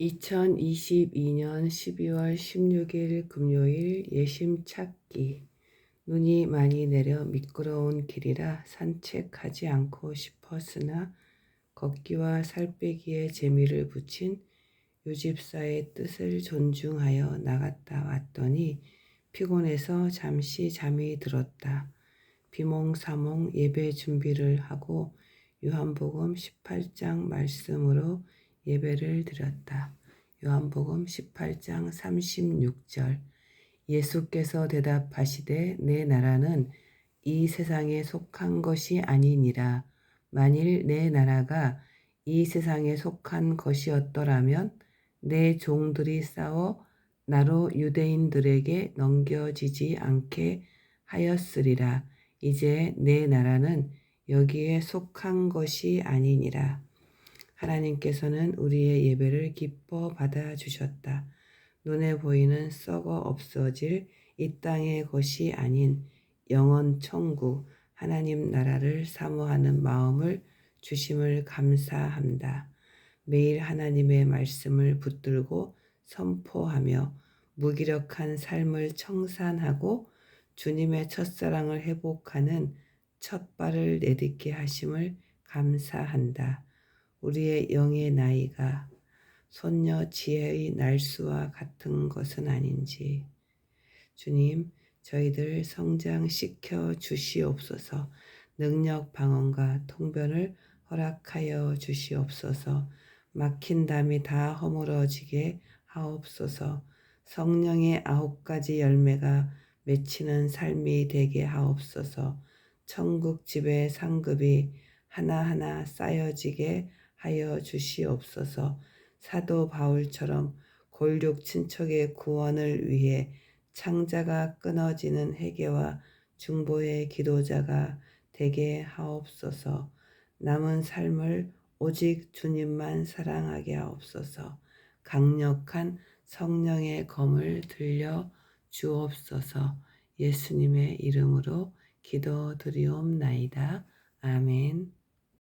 2022년 12월 16일 금요일 예심 찾기 눈이 많이 내려 미끄러운 길이라 산책하지 않고 싶었으나 걷기와 살 빼기에 재미를 붙인 요집사의 뜻을 존중하여 나갔다 왔더니 피곤해서 잠시 잠이 들었다. 비몽사몽 예배 준비를 하고 요한복음 18장 말씀으로 예배를 드렸다. 요한복음 18장 36절 예수께서 대답하시되 내 나라는 이 세상에 속한 것이 아니니라. 만일 내 나라가 이 세상에 속한 것이었더라면 내 종들이 싸워 나로 유대인들에게 넘겨지지 않게 하였으리라. 이제 내 나라는 여기에 속한 것이 아니니라. 하나님께서는 우리의 예배를 기뻐 받아주셨다. 눈에 보이는 썩어 없어질 이 땅의 것이 아닌 영원 천국 하나님 나라를 사모하는 마음을 주심을 감사합니다. 매일 하나님의 말씀을 붙들고 선포하며 무기력한 삶을 청산하고 주님의 첫사랑을 회복하는 첫 발을 내딛게 하심을 감사한다. 우리의 영의 나이가 손녀 지혜의 날수와 같은 것은 아닌지 주님 저희들 성장시켜 주시옵소서. 능력 방언과 통변을 허락하여 주시옵소서. 막힌 담이 다 허물어지게 하옵소서. 성령의 아홉 가지 열매가 맺히는 삶이 되게 하옵소서. 천국 집의 상급이 하나하나 쌓여지게 하여 주시옵소서 사도 바울처럼 골육 친척의 구원을 위해 창자가 끊어지는 회개와 중보의 기도자가 되게 하옵소서 남은 삶을 오직 주님만 사랑하게 하옵소서 강력한 성령의 검을 들려 주옵소서 예수님의 이름으로 기도드리옵나이다. 아멘.